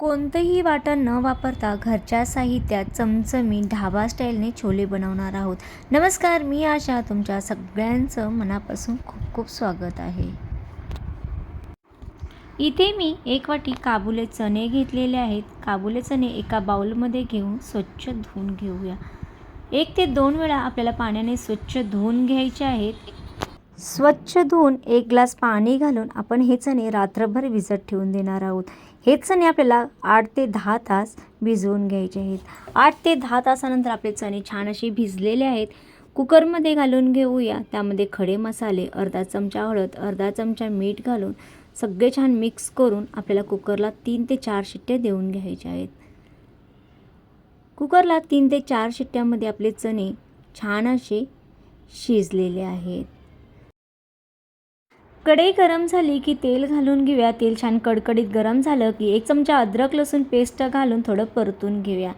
कोणतंही वाटण न वापरता घरच्या साहित्यात चमचमी ढाबा स्टाईलने छोले बनवणार आहोत. नमस्कार मी आशा तुमच्या सगळ्यांचं मनापासून खूप खूप स्वागत आहे. इथे मी एक वाटी काबुले चणे घेतलेले आहेत. काबुले चणे एका बाउलमध्ये घेऊन स्वच्छ धुवून घेऊया. एक ते दोन वेळा आपल्याला पाण्याने स्वच्छ धुवून घ्यायचे आहेत. स्वच्छ धुवून एक ग्लास पाणी घालून आपण हे चणे रात्रभर भिजत ठेवून देणार आहोत. हेच चणे आपल्याला आठ ते दहा तास भिजवून घ्यायचे आहेत. आठ ते दहा तासानंतर आपले चणे छान असे भिजलेले आहेत. कुकरमध्ये घालून घेऊया. त्यामध्ये खडे मसाले अर्धा चमचा हळद अर्धा चमचा मीठ घालून सगळे छान मिक्स करून आपल्याला कुकरला तीन ते चार शिट्ट्या देऊन घ्यायच्या आहेत. कुकरला तीन ते चार शिट्ट्यामध्ये आपले चणे छान असे शिजलेले आहेत. कढई गरम झाली की तेल घालून घेऊया. तेल छान कडकडीत गरम झालं की एक चमचा अद्रक लसूण पेस्ट घालून थोडं परतून घेऊया.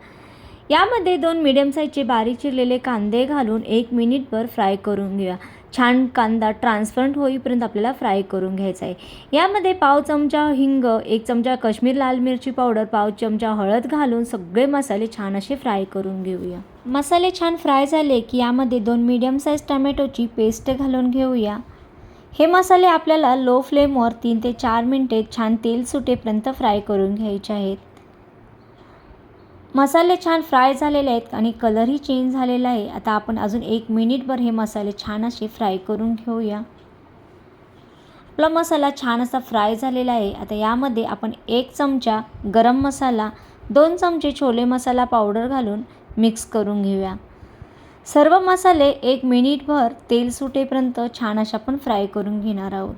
यामध्ये दोन मिडियम साईजचे बारीक चिरलेले कांदे घालून एक मिनिटभर फ्राय करून घेऊया. छान कांदा ट्रान्सपरंट होईपर्यंत आपल्याला फ्राय करून घ्यायचा आहे. यामध्ये पाव चमचा हिंग एक चमचा काश्मीर लाल मिरची पावडर पाव चमचा हळद घालून सगळे मसाले छान असे फ्राय करून घेऊया. मसाले छान फ्राय झाले की यामध्ये दोन मिडियम साईज टमॅटोची पेस्ट घालून घेऊया. हे मसाले आपल्याला लो फ्लेमवर तीन ते चार मिनटे छान तेल सुटेपर्यंत फ्राय करून घ्यायचे आहेत. मसाले छान फ्राय झालेले आहेत आणि कलरही चेंज झालेला आहे. आता आपण अजून एक मिनिटभर हे मसाले छान असे फ्राय करून घेऊया. आपला मसाला छान असा फ्राय झालेला आहे. आता यामध्ये आपण एक चमचा गरम मसाला दोन चमचे छोले मसाला पावडर घालून मिक्स करून घेऊया. सर्व मसाले एक मिनिटभर तेल सुटेपर्यंत छान अशा आपण फ्राय करून घेणार आहोत.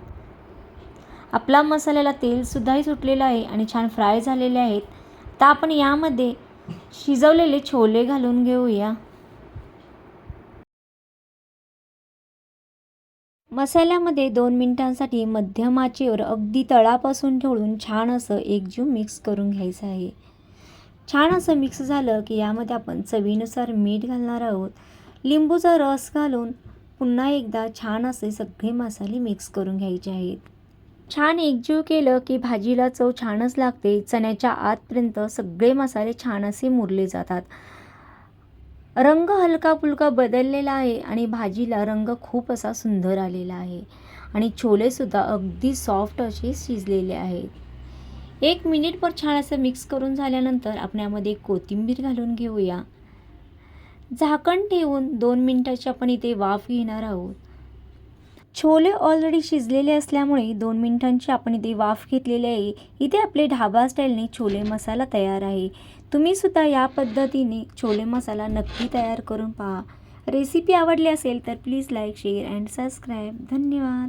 आपला मसाल्याला तेलसुद्धाही सुटलेलं आहे आणि छान फ्राय झालेले आहेत. तर आपण यामध्ये शिजवलेले छोले घालून घेऊया. मसाल्यामध्ये दोन मिनिटांसाठी मध्यम आचेवर अगदी तळापासून ठेवून छान असं एकजीव मिक्स करून घ्यायचं आहे. छान असं मिक्स झालं की यामध्ये आपण चवीनुसार मीठ घालणार आहोत. लिंबूचा रस घालून पुन्हा एकदा छान असे सगळे मसाले मिक्स करून घ्यायचे आहेत. छान एकजीव केलं की भाजीला चव छानच लागते. चण्याच्या आतपर्यंत सगळे मसाले छान असे मुरले जातात. रंग हलका फुलका बदललेला आहे आणि भाजीला रंग खूप असा सुंदर आलेला आहे आणि छोलेसुद्धा अगदी सॉफ्ट असे शिजलेले आहेत. एक मिनिटभर छान असं मिक्स करून झाल्यानंतर आपण यामध्ये कोथिंबीर घालून घेऊया. झाकण ठेवून दोन मिनटाची आपण इथे वाफ घेणार आहोत. छोले ऑलरेडी शिजलेले असल्यामुळे दोन मिनिटांची आपण इथे वाफ घेतलेली आहे. इथे आपले ढाबा स्टाईलने छोले मसाला तयार आहे. तुम्हीसुद्धा या पद्धतीने छोले मसाला नक्की तयार करून पहा. रेसिपी आवडली असेल तर please like share and subscribe धन्यवाद.